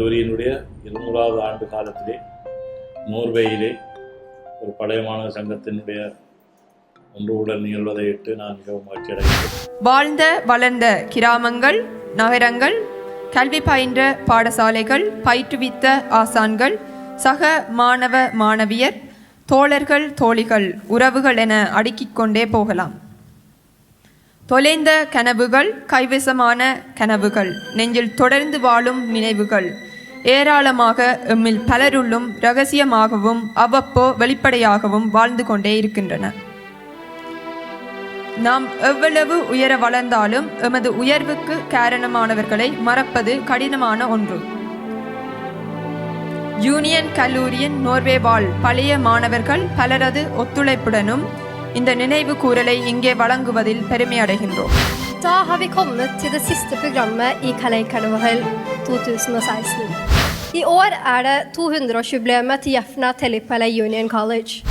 கல்லூரியினுடைய இருநூறாவது ஆண்டு காலத்திலே நோர்வேயிலே ஒரு பழைய மாணவர் சங்கத்தினுடைய ஒன்று உடல் நிகழ்வதையிட்டு நான் மிகவும் மகிழ்ச்சியடைகிறேன் வாழ்ந்த வளர்ந்த கிராமங்கள் நகரங்கள் கல்வி பயின்ற பாடசாலைகள் பயிற்றுவித்த ஆசான்கள் சக மாணவ மாணவியர் தோழர்கள் தோழிகள் உறவுகள் என அடுக்கிக் கொண்டே போகலாம். தொலைந்த கனவுகள் கைவசமான கனவுகள் நெஞ்சில் தொடர்ந்து வாழும் நினைவுகள் ஏராளமாக எம்மில் பலருள்ளும் ரகசியமாகவும் அவ்வப்போ வெளிப்படையாகவும் வாழ்ந்து கொண்டே இருக்கின்றன. நாம் எவ்வளவு உயர வளர்ந்தாலும் எமது உயர்வுக்கு காரணமானவர்களை மறப்பது கடினமான ஒன்று. யூனியன் கல்லூரியின் நோர்வே வாழ் பழைய மாணவர்கள் பலரது ஒத்துழைப்புடனும் இந்த நினைவு கூறலை இங்கே வழங்குவதில் பெருமை அடைகின்றோம். Da har vi kommet til det siste programmet i Kalei-karneval 2016. I år er det 200-årsjubileet til Jefna Tellipalei Union College.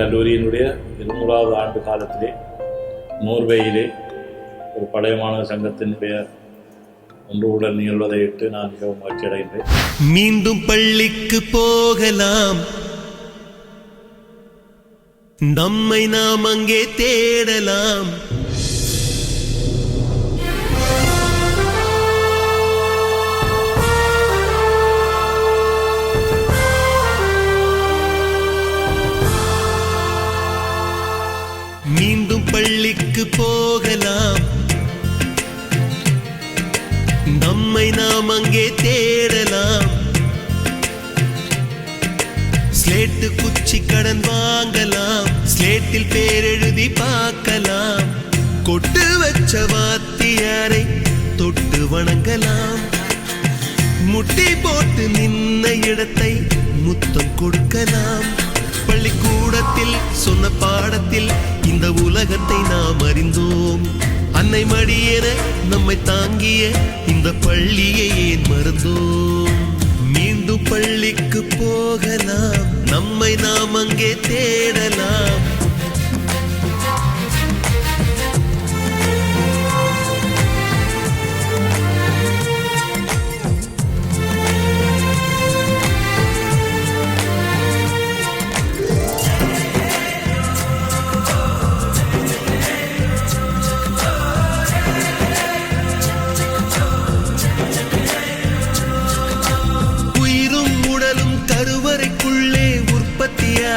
கல்லூரியினுடைய இருநூறாவது ஆண்டு காலத்திலே நோர்வேயிலே ஒரு பழைய மாணவர் சங்கத்தினுடைய உங்களுடன் நிகழ்வதை இட்டு நான் மிகவும் மகிழ்ச்சி மீண்டும் பள்ளிக்கு போகலாம். நம்மை நாம் அங்கே தேடலாம். மீண்டும் பள்ளிக்கு போகலாம். அங்கே தேடலாம். ஸ்லேட்டு குச்சி கடன் வாங்கலாம். ஸ்லேட்டில் பேரெழுதி பார்க்கலாம். கொட்டு வச்ச வாத்தியாரை தொட்டு வணங்கலாம். முட்டி போட்டு நின்ன இடத்தை முத்தம் கொடுக்கலாம். பள்ளிக்கூடத்தில் சொன்ன பாடத்தில் இந்த உலகத்தை நாம் அறிந்தோம். அன்னை மடியேற நம்மை தாங்கிய இந்த பள்ளியை ஏன் மறந்தோம்? மீண்டும் பள்ளிக்கு போகலாம். நம்மை நாம் அங்கே தேடலாம்.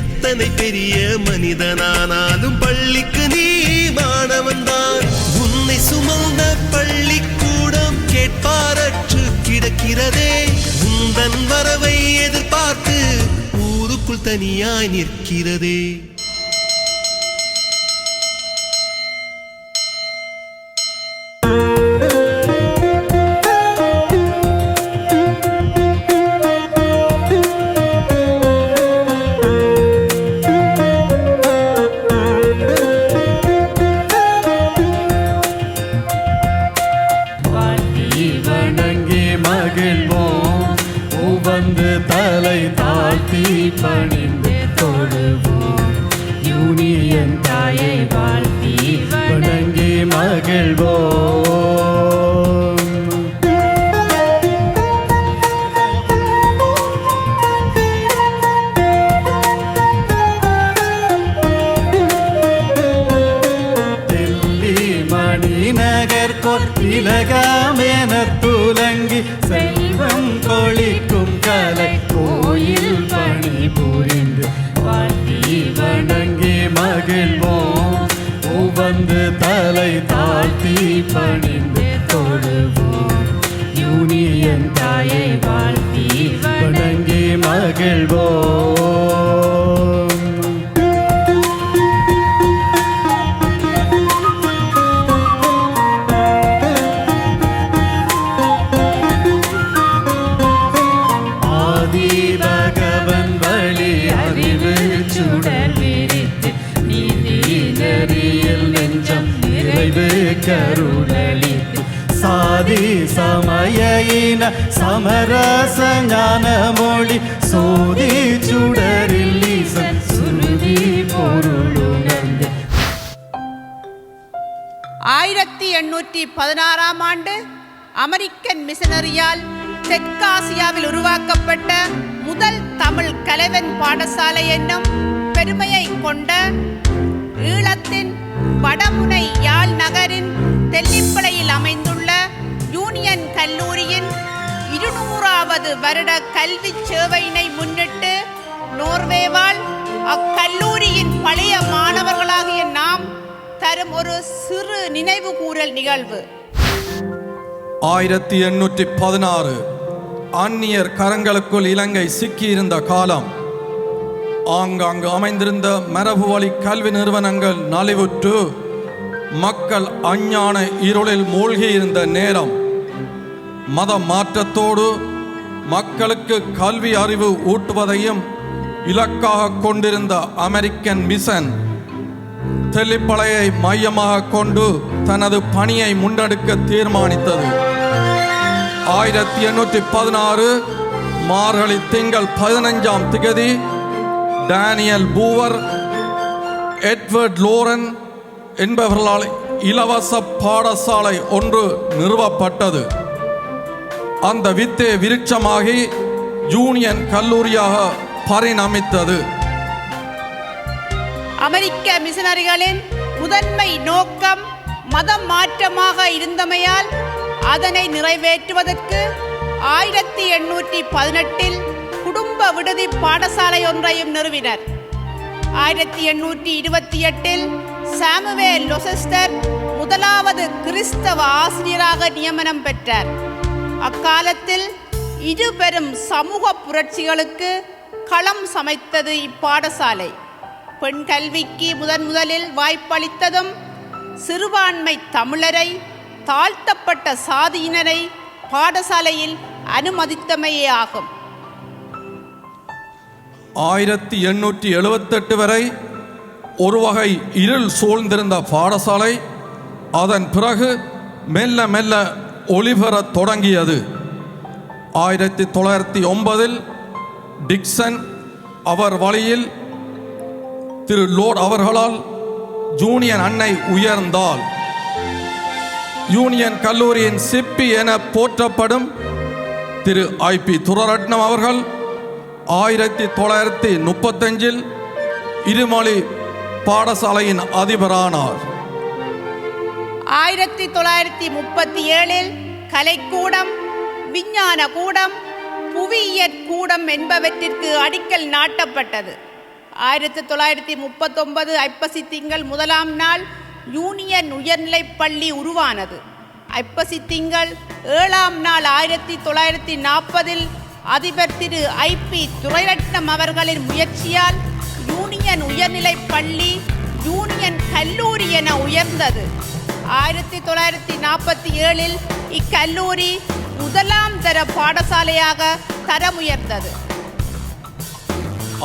எத்தனை பெரிய மனிதனானாலும் பள்ளிக்கு நீ மாணவன் தான். உன்னை சுமந்த பள்ளிக்கூடம் கேட்பாரற்று கிடக்கிறதே. உந்தன் வரவை எதிர்பார்த்து ஊருக்குள் தனியாய் நிற்கிறதே. செய்வோம் உவந்து தலை தாழ்த்தி பணிந்து தொழுவோம். யூனியன் தாயை வாழ்த்தி வணங்கி மகிழ்வோம். சமய சமரச ஞான மொழி சோதி சுடரில் சுருதி பொருளுணர்ந்து. ஆயிரத்தி எண்ணூற்றி பதினாறாம் ஆண்டு அமெரிக்கன் மிஷனரியால் தெற்காசியாவில் உருவாக்கப்பட்ட முதல் தமிழ் கலைவன் பாடசாலை என்னும் பெருமையை கொண்ட ஈழத்தின் வடமுனை யாழ் நகரின் தெல்லிப்பளையில் அமைந்த யூனியன் கல்லூரியின் இருநூறாவது வருட கல்வி சேவையினை முன்னிட்டு நோர்வேவால் அக்கல்லூரியின் பழைய மாணவர்களாகிய நாம் தரும் ஒரு சிறு நினைவு கூறல் நிகழ்வு. ஆயிரத்தி எண்ணூற்றி பதினாறு அந்நியர் கரங்களுக்குள் இலங்கை சிக்கியிருந்த காலம். ஆங்காங்கு அமைந்திருந்த மரபு வழி கல்வி நிறுவனங்கள் நலிவுற்று மக்கள் அஞ்ஞான இருளில் மூழ்கியிருந்த நேரம். மத மாற்றத்தோடு மக்களுக்கு கல்வி அறிவு ஊட்டுவதையும் இலக்காக கொண்டிருந்த அமெரிக்கன் மிஷன் தெல்லிப்பளையை மையமாக கொண்டு தனது பணியை முன்னெடுக்க தீர்மானித்தது. ஆயிரத்தி எண்ணூற்றி பதினாறு மார்கழி திங்கள் பதினஞ்சாம் திகதி டேனியல் பூவர் எட்வர்ட் லோரன் என்பவர்களால் இலவச பாடசாலை ஒன்று நிறுவப்பட்டது. அந்த வித்து விருட்சமாகி யூனியன் கல்லூரியாக பரிணமித்தது. அமெரிக்க மிஷனரிகளின் முதன்மை நோக்கம் மதம் மாற்றமாக இருந்தமையால் அதனை நிறைவேற்றுவதற்கு ஆயிரத்தி எண்ணூற்றி பதினெட்டில் குடும்ப விடுதி பாடசாலை ஒன்றையும் நிறுவினர். ஆயிரத்தி எண்ணூற்றி இருபத்தி எட்டில் சாமுவேல் லொசஸ்டர் முதலாவது கிறிஸ்தவ ஆசிரியராக நியமனம் பெற்றார். அக்காலத்தில் இரு பெரும் சமூக புரட்சிகளுக்கு களம் சமைத்தது இப்பாடசாலை. பெண் கல்விக்கு முதன் முதலில் வாய்ப்பளித்ததும் சிறுபான்மை தமிழரை தாழ்த்தப்பட்ட சாதியினரை பாடசாலையில் அனுமதித்தமையே ஆகும். ஆயிரத்தி எண்ணூற்றி எழுபத்தெட்டு வரை ஒரு வகை இருள் சூழ்ந்திருந்த பாடசாலை அதன் பிறகு மெல்ல மெல்ல ஒளிபெறத் தொடங்கியது. ஆயிரத்தி தொள்ளாயிரத்தி ஒன்பதில் டிக்சன் அவர் வழியில் திரு லோட் அவர்களால் ஜூனியன் அன்னை உயர்ந்தால் யூனியன் கல்லூரியின் சிப்பி என போற்றப்படும் திரு ஐ பி துரரட்னம் அவர்கள் ஆயிரத்தி தொள்ளாயிரத்தி முப்பத்தஞ்சில் இருமொழி பாடசாலையின் அதிபரானார். ஆயிரத்தி தொள்ளாயிரத்தி முப்பத்தி ஏழில் கலைக்கூடம் விஞ்ஞான கூடம் புவியியற் கூடம் என்பவற்றிற்கு அடிக்கல் நாட்டப்பட்டது. ஆயிரத்தி தொள்ளாயிரத்தி முப்பத்தொன்பது ஐப்பசி திங்கள் முதலாம் நாள் யூனியன் உயர்நிலைப் பள்ளி உருவானது. ஐப்பசி திங்கள் ஏழாம் நாள் ஆயிரத்தி தொள்ளாயிரத்தி நாற்பதில் அதிபர் திரு ஐ பி துரைரட்னம் அவர்களின் முயற்சியால் யூனியன் உயர்நிலைப் பள்ளி யூனியன் கல்லூரி என உயர்ந்தது. ஆயிரத்தி தொள்ளாயிரத்தி நாற்பத்தி ஏழில் இக்கல்லூரி முதலாம் தர பாடசாலையாக தரமுயர்ந்தது.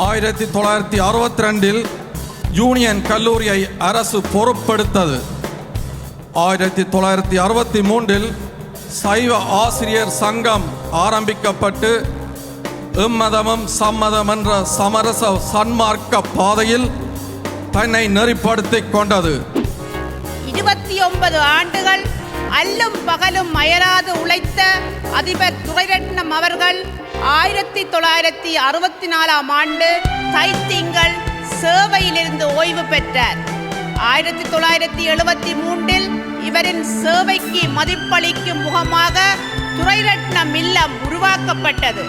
ஆயிரத்தி தொள்ளாயிரத்தி அறுபத்தி ரெண்டில் யூனியன் கல்லூரியை அரசு பொறுப்படுத்தது ஆயிரத்தி தொள்ளாயிரத்தி அறுபத்தி மூன்றில் சைவ ஆசிரியர் சங்கம் ஆரம்பிக்கப்பட்டு எம்மதமும் சம்மதம் என்ற சமரச சன்மார்க்க பாதையில் தன்னை நெறிப்படுத்திக் கொண்டது. இருபத்தி ஒன்பது ஆண்டுகள் அல்லும் பகலும் அயராது உழைத்த அதிபர் துரைரட்னம் அவர்கள் ஆயிரத்தி தொள்ளாயிரத்தி அறுபத்தி நாலாம் ஆண்டு தைத்திங்கள் சேவையிலிருந்து ஓய்வு பெற்றார். ஆயிரத்தி தொள்ளாயிரத்தி எழுபத்தி மூன்றில் இவரின் சேவைக்கு மதிப்பளிக்கும் முகமாக துரைரட்னம் இல்லம் உருவாக்கப்பட்டது.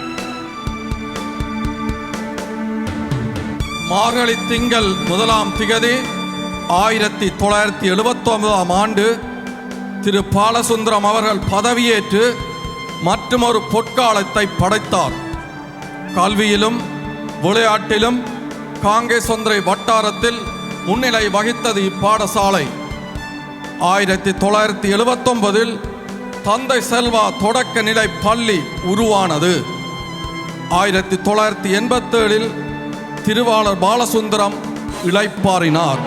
மார்கழி திங்கள் முதலாம் திகதி ஆயிரத்தி தொள்ளாயிரத்தி எழுபத்தி ஒன்பதாம் ஆண்டு திரு பாலசுந்தரம் அவர்கள் பதவியேற்று மற்றுமொரு பொற்காலத்தை படைத்தார். கல்வியிலும் விளையாட்டிலும் காங்கிரஸ் ஒன்றை வட்டாரத்தில் முன்னிலை வகித்தது இப்பாடசாலை. ஆயிரத்தி தொள்ளாயிரத்தி எழுபத்தொன்பதில் தந்தை செல்வா தொடக்க நிலை பள்ளி உருவானது. ஆயிரத்தி தொள்ளாயிரத்தி எண்பத்தேழில் திருவாளர் பாலசுந்தரம் இளைப்பாறினார்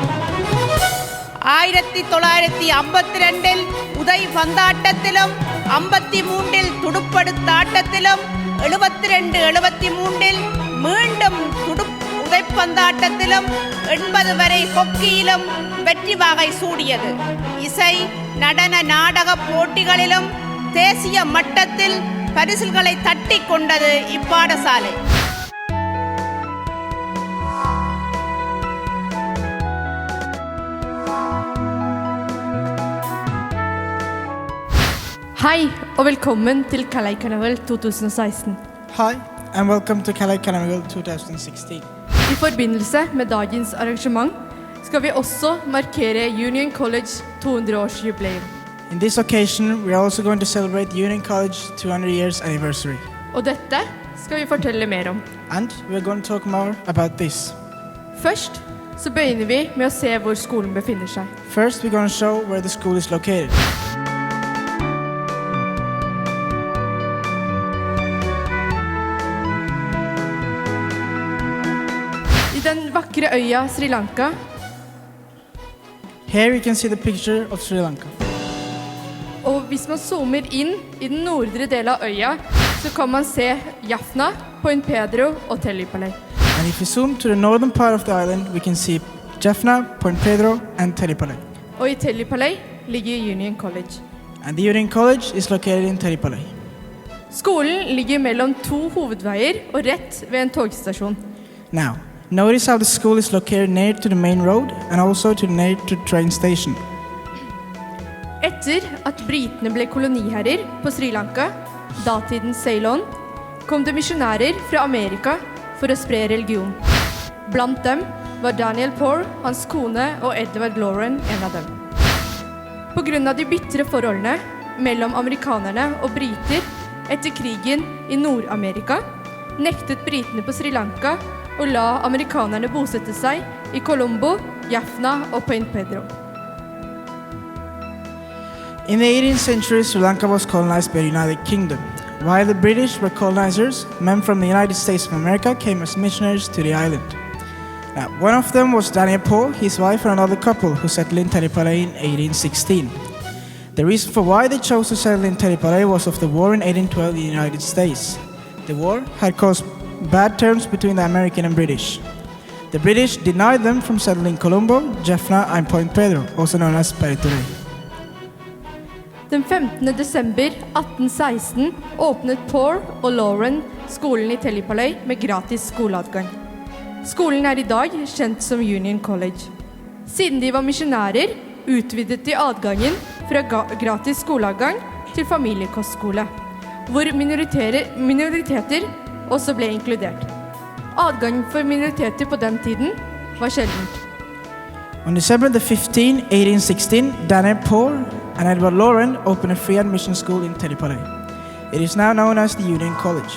ஆயிரத்தி தொள்ளாயிரத்தி ஐம்பத்தி ரெண்டில் உதை பந்தாட்டத்திலும் ஐம்பத்தி மூன்றில் துடுப்படுத்தாட்டத்திலும் எழுபத்தி ரெண்டு எழுபத்தி மூன்றில் மீண்டும் துடு உதைப்பந்தாட்டத்திலும் எண்பது வரை ஹொக்கியிலும் வெற்றி வாகை சூடியது. இசை நடன நாடக போட்டிகளிலும் தேசிய மட்டத்தில் பரிசில்களை தட்டி கொண்டது இப்பாடசாலை. Hei og velkommen til Calais Carnival 2016. Hi, and welcome to Calais Carnival 2016. I forbindelse med dagens arrangement skal vi også markere Union College 200-årsjubileum. In this occasion, we are also going to celebrate Union College 200 years anniversary. Og dette skal vi fortelle mer om. And we're going to talk more about this. Først så begynner vi med å se hvor skolen befinner seg. First, we're going to show where the school is located. Øya Sri Lanka Here you can see the picture of Sri Lanka. Og hvis man zoomer inn i den nordre delen av øya, så kan man se Jaffna, Point Pedro og Tellipalay. And if we zoom to the northern part of the island, we can see Jaffna, Point Pedro, and Teripalay. Og i Tellipalay ligger Union College. And the Union College is located in Teripalay. Skolen ligger mellom to hovedveier og rett ved en togstasjon. Now, notice how the school is located near to the main road and also to near to the train station. Etter at britene ble koloniherrer på Sri Lanka, datidens Ceylon, kom det misjonærer fra Amerika for å spre religion. Blant dem var Daniel Poore, hans kone og Edward Lauren en av dem. Av de bitre forholdene mellom amerikanerne og briter etter krigen i Nord-Amerika, nektet britene på Sri Lanka å la amerikanerne bosette seg i Colombo, Jaffna og Point Pedro. In the 18th century, Sri Lanka was colonized by the United Kingdom. While the British were colonizers, men from the United States of America came as missionaries to the island. Now, one of them was Daniel Poe, his wife, and another couple who settled in Teripalay in 1816. The reason for why they chose to settle in Teripalay was of the war in 1812 in the United States. The war had caused bad terms between the American and British. The British denied them from settling Colombo, Jaffna, and Point Pedro, also known as Peritorei. Den 15. desember 1816 åpnet Paul og Lauren skolen i Tellipaløy med gratis skoleadgang. Skolen er i dag kjent som Union College. Siden de var misjonærer, utvidet de adgangen fra gratis skoleadgang til familiekostskole, hvor minoriteter også ble inkludert. Adgangen for minoriteter på den tiden var sjeldent. On December the 15, 1816, Daniel Paul and Edward Lauren opened a free admission school in Teripalay. It is now known as the Union College.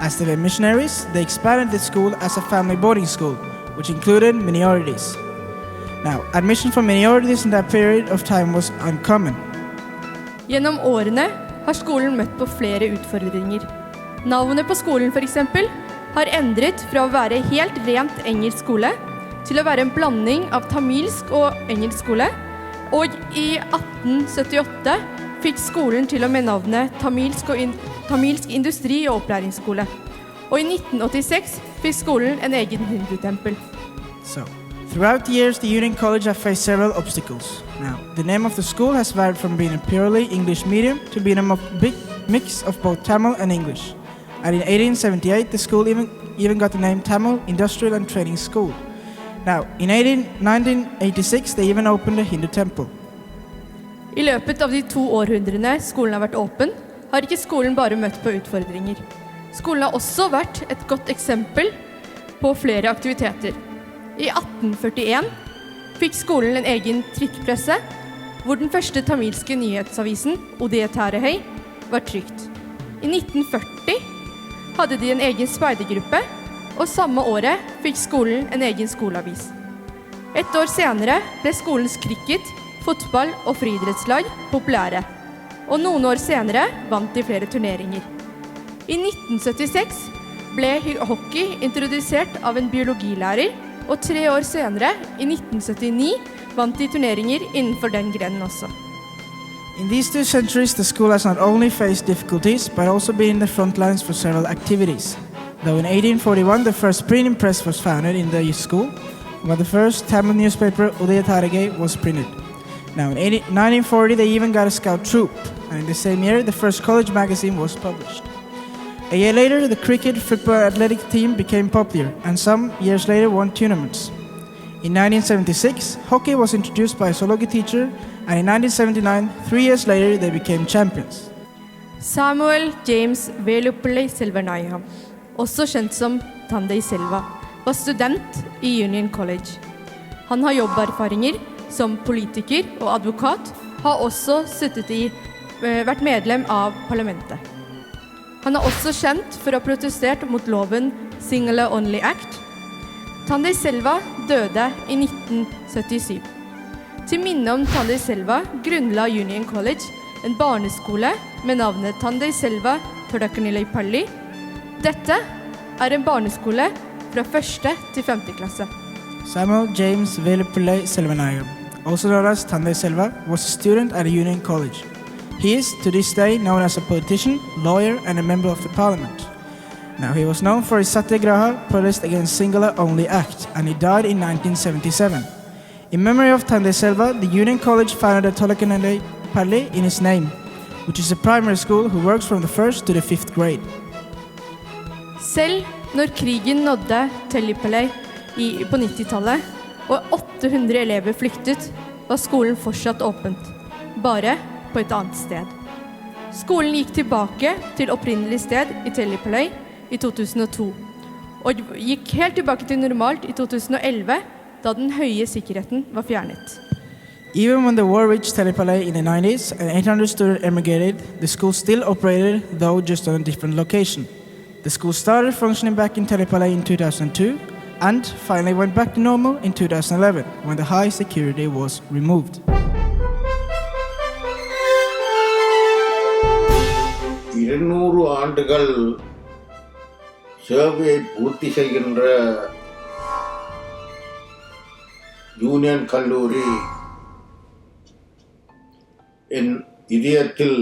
As they were missionaries, they expanded the school as a family boarding school, which included minorities. Now, admission for minorities in that period of time was uncommon. Gjennom årene har skolen møtt på flere utfordringer. Navnet på skolen f.eks. har endret fra å være helt rent engelsk skole til å være en blanding av tamilsk og engelsk skole. Og i 1878 fikk skolen til og med navnet Tamilsk, in Tamilsk industri- og opplæringsskole. Og i 1986 fikk skolen en egen hindutempel. So, throughout the years, the Union College have faced several obstacles. Now, the name of the school has varied from being a purely English medium to being a big mix of both Tamil and English. And in 1878, the school even, even got the name Tamil Industrial and Training School. Now, in 18, 1986, they even opened a Hindu temple. I løpet av de to århundrene skolen har vært åpen, har ikke skolen bare møtt på utfordringer. Skolen har også vært et godt eksempel på flere aktiviteter. I 1841 fikk skolen en egen trykkpresse, hvor den første tamilske nyhetsavisen, Odietærehøy, var trykt. I 1940 hadde de en egen speidergruppe, og samme året fikk skolen en egen skoleavis. Et år senere ble skolens cricket, fotball og friidrettslag populære. Og noen år senere vant de flere turneringer. I 1976 ble hockey introdusert av en biologilærer og tre år senere, i 1979, vant de turneringer innenfor den grenen også. In these two centuries, the school has not only faced difficulties, but also been in the front lines for several activities. Though in 1841, the first printing press was founded in the school, when the first Tamil newspaper, Udaya Tarige, was printed. Now, in 18 1940, they even got a scout troop, and in the same year, the first college magazine was published. A year later, the cricket, football, athletic team became popular, and some years later won tournaments. In 1976, hockey was introduced by a zoology teacher, and in 1979, three years later, they became champions. Samuel James Veluppillai Silvanayam, også kjent som Tandei Silva, var student i Union College. Han har jobberfaringer som politiker og advokat, har også i, eh, vært medlem av parlamentet. Han er også kjent for å ha protestert mot loven Single Only Act. Tandei Selva døde i 1977. Til minne om Tandei Selva grunnla Union College en barneskole med navnet Tandei Selva Todakanilai Dette er en barneskole fra første til femte klasse. Samuel James Velepillai Selvanayam, also known as Tande Selva, was a student at Union College. He is, to this day, known as a politician, lawyer, and a member of the parliament. Now, he was known for his satyagraha protest against Singular Only Act, and he died in 1977. In memory of Tande Selva, the Union College founded a Tolakanale Pali in his name, which is a primary school who works from the first to the fifth grade. Selv når krigen nådde Tellipalei i, på 90-tallet og 800 elever flyktet, var skolen fortsatt åpent, bare på et annet sted. Skolen gikk tilbake til opprinnelig sted i Tellipalei i 2002, og gikk helt tilbake til normalt i 2011, da den høye sikkerheten var fjernet. Even when the war reached Telepalay in the 90s and 800 students emigrated, the school still operated, though just on a different location. The school started functioning back in Telepalay in 2002 and finally went back to normal in 2011 when the high security was removed. இருநூறு ஆண்டுகள் சேவையை பூர்த்தி செய்கின்ற union கல்லூரி என் இதயத்தில்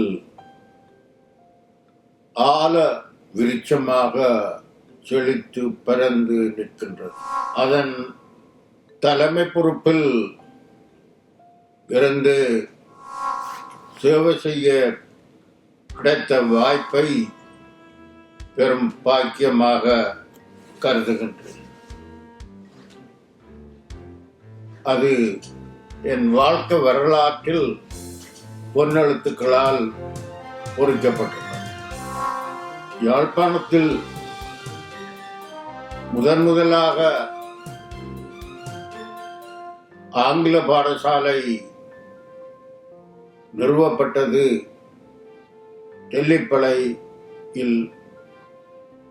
ஆல விருட்சமாக செழித்து பறந்து நிற்கின்றது. அதன் தலைமை பொறுப்பில் இருந்து சேவை செய்ய கிடைத்த வாய்ப்பை பெரும் பாக்கியமாக கருதுகின்றேன் அது என் வாழ்க்கை வரலாற்றில் பொன்னெழுத்துக்களால் பொறிக்கப்பட்டுள்ளது யாழ்ப்பாணத்தில் முதன் முதலாக ஆங்கில பாடசாலை நிறுவப்பட்டது டெல்லிப்பளையில்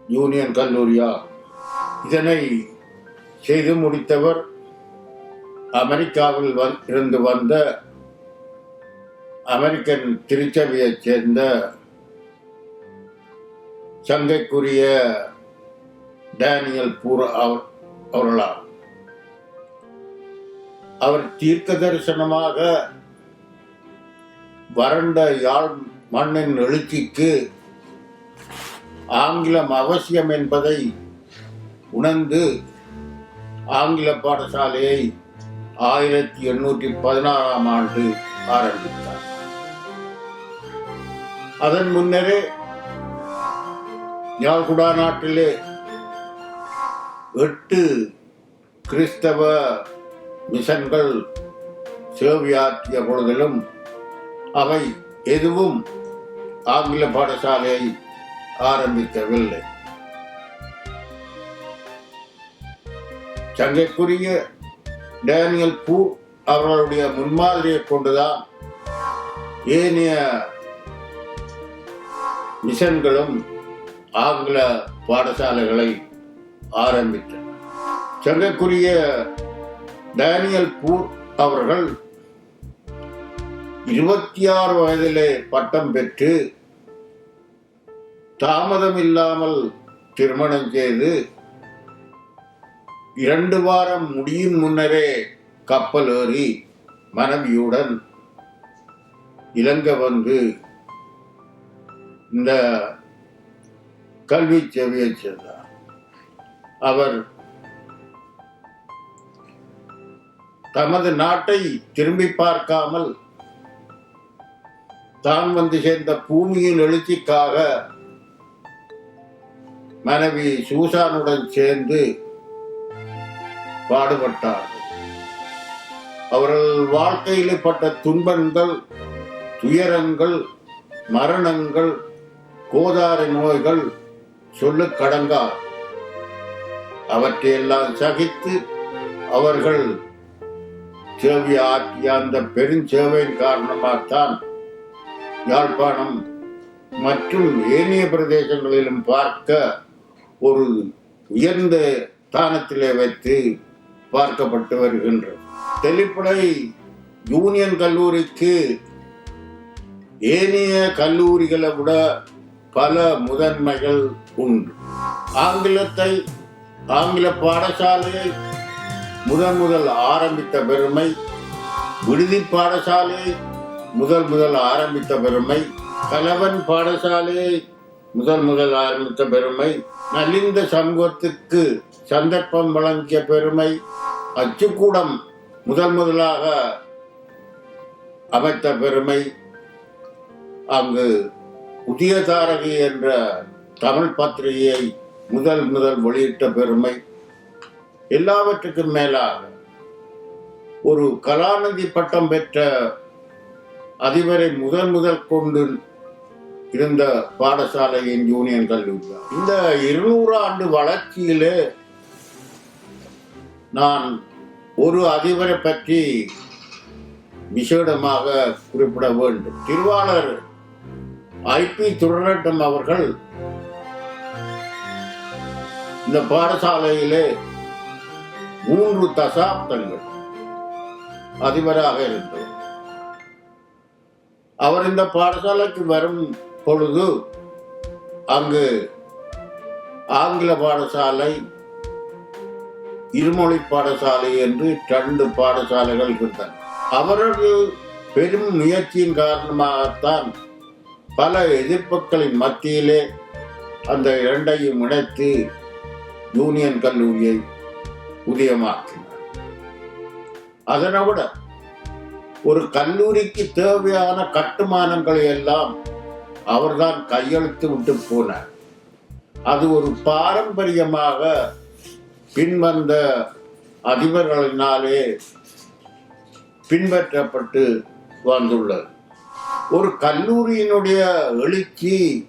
யூனியன் கல்லூரியா. இதனை செய்து முடித்தவர் அமெரிக்காவில் வந் இருந்து வந்த அமெரிக்கன் திருச்சபையைச் சேர்ந்த சங்கைக்குரிய டேனியல் பூர் அவர் அவர்களார் அவர் தீர்க்க தரிசனமாக வறண்ட யாழ் மண்ணின் எழுச்சிக்கு ஆங்கிலம் அவசியம் என்பதை உணர்ந்து ஆங்கில பாடசாலையை ஆயிரத்தி எண்ணூற்றி பதினாறாம் ஆண்டு ஆரம்பித்தார். அதன் முன்னரே யாழ்குடா நாட்டிலே எட்டு கிறிஸ்தவ மிஷன்கள் சேவையாற்றிய பொழுதிலும் அவை எதுவும் ஆங்கில பாடசாலையை ஆரம்பிக்கவில்லை. சங்கைக்குரிய டேனியல் பூ அவர்களுடைய முன்மாதிரியை கொண்டுதான் ஏனைய மிஷன்களும் ஆங்கில பாடசாலைகளை ஆரம்பித்தன. சங்கக்குரிய டேனியல் பூர் அவர்கள் இருபத்தி ஆறு வயதிலே பட்டம் பெற்று தாமதம் இல்லாமல் திருமணம் செய்து இரண்டு வாரம் முடியும் முன்னரே கப்பல் ஏறி மனைவியுடன் இலங்கை வந்து இந்த கல்வி சேவையை சேர்ந்தார் அவர் தமது நாட்டை திரும்பி பார்க்காமல் தான் வந்து சேர்ந்த பூமியின் எழுச்சிக்காக மனைவி சூசானுடன் சேர்ந்து பாடுபட்டார். அவர்கள் வாழ்க்கையில் பட்ட துன்பங்கள் துயரங்கள் மரணங்கள் கோதாரி நோய்கள் சொல்லுக் கடங்கா அவற்றையெல்லாம் சகித்து அவர்கள் சேவை ஆற்றிய அந்த பெருஞ்சேவையின் காரணமாகத்தான் யாழ்ப்பாணம் மற்றும் ஏனைய பிரதேசங்களிலும் பார்க்க ஒரு உயர்ந்த ஸ்தானத்திலே வைத்து பார்க்கப்பட்டு வருகின்றது. தெளிப்படை யூனியன் கல்லூரிக்கு ஏனைய கல்லூரிகளை விட பல முதன்மைகள் உண்டு. ஆங்கிலத்தை ஆங்கில பாடசாலையை முதன் முதல் ஆரம்பித்த பெருமை விடுதி பாடசாலையை முதல் முதல் ஆரம்பித்த பெருமை கலவன் பாடசாலையை முதல் முதல் ஆரம்பித்த பெருமை நலிந்த சமூகத்துக்கு சந்தர்ப்பம் வழங்கிய பெருமை அச்சுக்கூடம் முதல் முதலாக அமைத்த பெருமை அங்கு உதயதாரகி என்ற தமிழ் பத்திரிகையை முதல் முதல் வெளியிட்ட பெருமை. எல்லாவற்றுக்கும் மேலாக ஒரு கலாநிதி பட்டம் பெற்ற அதிபரை முதல் முதல் கொண்டு இருந்த பாடசாலையின் யூனியன் கல்லூரி. இந்த இருநூறு ஆண்டு வளர்ச்சியிலே நான் ஒரு அதிபரை பற்றி விசேடமாக குறிப்பிட வேண்டும். திருவாளர் ஐபி துரட்டம் அவர்கள் இந்த பாடசாலையிலே மூன்று தசாப்தங்கள் அதிபராக இருந்தவர். அவர் இந்த பாடசாலைக்கு வரும் பொழுது அங்கு ஆங்கில பாடசாலை இருமொழி பாடசாலை என்று இரண்டு பாடசாலைகள் இருந்தன. அவரது பெரும் முயற்சியின் காரணமாகத்தான் பல எதிர்ப்புகளின் மத்தியிலே அந்த இரண்டையும் இணைத்து யூனியன் கல்லூரியை உதயமாக்கினார். அதனை விட ஒரு கல்லூரிக்கு தேவையான கட்டுமானங்களை எல்லாம் அவர்தான் கையெழுத்து விட்டு போனார். அது ஒரு பாரம்பரியமாக பின்வந்த அதிபர்களினாலே பின்பற்றப்பட்டு வந்துள்ளது. ஒரு கல்லூரியினுடைய எழுச்சி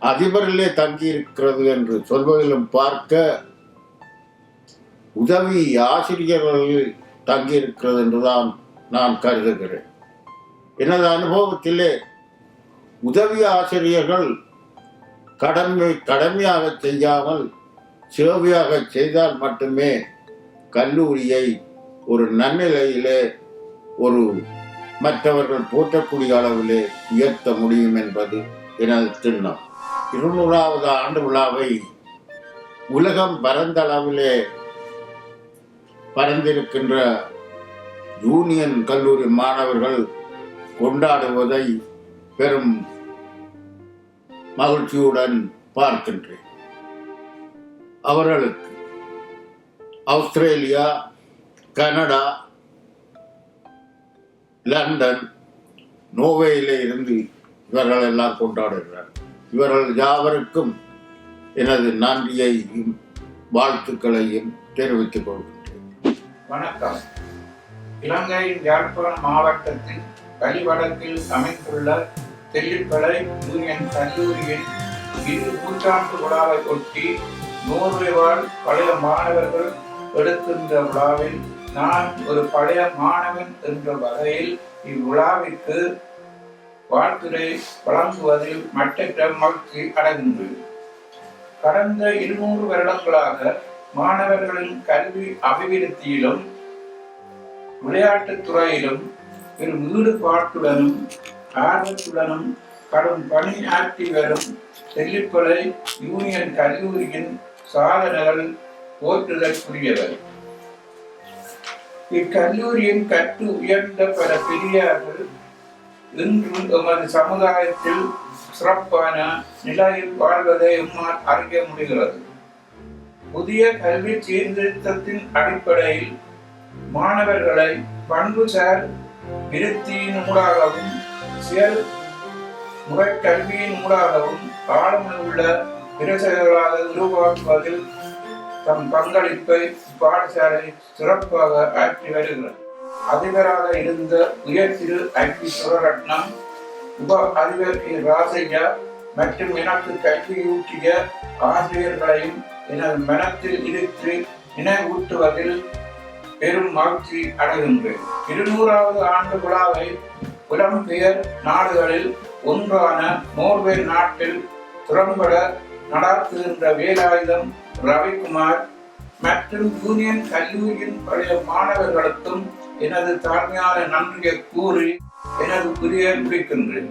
அதிபரிலே தங்கியிருக்கிறது என்று சொல்வதிலும் பார்க்க உதவி ஆசிரியர்கள் தங்கியிருக்கிறது என்றுதான் நான் கருதுகிறேன். எனது அனுபவத்திலே உதவி ஆசிரியர்கள் கடமை கடமையாக செய்யாமல் சேவையாக செய்தால் மட்டுமே கல்லூரியை ஒரு நன்னிலையிலே ஒரு மற்றவர்கள் போற்றக்கூடிய அளவிலே உயர்த்த முடியும் என்பது எனது திண்ணம் இருநூறாவது ஆண்டு விழாவை உலகம் பரந்த அளவிலே பரந்திருக்கின்ற யூனியன் கல்லூரி மாணவர்கள் கொண்டாடுவதை பெரும் மகிழ்ச்சியுடன் பார்க்கின்றேன். அவர்களுக்கு ஆஸ்திரேலியா கனடா லண்டன் நோவேயிலே இருந்து இவர்கள் எல்லாம் கொண்டாடுகிறார் இவர்கள் யாவருக்கும் எனது நன்றியையும் வாழ்த்துக்களையும் தெரிவித்துக் கொள்கின்றேன். வணக்கம். இலங்கையின் யாழ்ப்பாணம் மாவட்டத்தின் வழிவடக்கில் அமைந்துள்ள தெல்லிப்பளை யூனியன் கல்லூரியின் இரு நூற்றாண்டு விழாவை ஒட்டி நூறு வாழ் பழைய மாணவர்கள் எடுக்கின்ற விழாவில் நான் ஒரு பழைய மாணவன் என்ற வகையில் இவ்விழாவிற்கு வாழ்த்துரை வழங்குவதில் மற்ற மகிழ்ச்சி அடைகின்றேன். கடந்த இருநூறு வருடங்களாக மாணவர்களின் கல்வி அபிவிருத்தியிலும் விளையாட்டுத் துறையிலும் பெரும் ஈடுபாட்டுடனும் ஆர்வத்துடனும் கடும் பணி ஆற்றி வரும் செல்லிக்கொலை யூனியன் கல்லூரியின் சாதனைகள் போற்றுதற்குரியவை இக்கல்லூரியின் கற்று உயர்ந்த பல பெரியார்கள் இன்றும் எமது சமுதாயத்தில் சிறப்பான நிலையில் வாழ்வதை எம்மால் அறிய முடிகிறது. புதிய கல்வி சீர்திருத்தத்தின் அடிப்படையில் மாணவர்களை பண்புசார் விருத்தியினூடாகவும் செயல் முறைக்கல்வியின் ஊடாகவும் உள்ள பிரசகர்களாக உருவாக்குவதில் தம் பங்களிப்பை பாடசாலை சிறப்பாக ஆற்றி வருகிறது. அதிபராக இருந்த உயர் திரு ஐ பி சுரரட்னம் உப அதிபர் கே ராசையா மற்றும் எனக்கு கல்வியூட்டிய ஆசிரியர்களையும் எனது மனத்தில் இருந்து நினைவூட்டுவதில் பெரும் மகிழ்ச்சி அடைகின்றேன். இருநூறாவது ஆண்டு விழாவை புலம்பெயர் நாடுகளில் ஒன்றான நோர்வே நாட்டில் திறம்பட நடாத்துகின்ற வேலாயுதம் ரவிக்குமார் மற்றும் யூனியன் கல்லூரியின் பழைய மாணவர்களுக்கும் எனது தாழ்மையான நன்றியை கூறி எனது புரிய முடிக்கின்றேன்.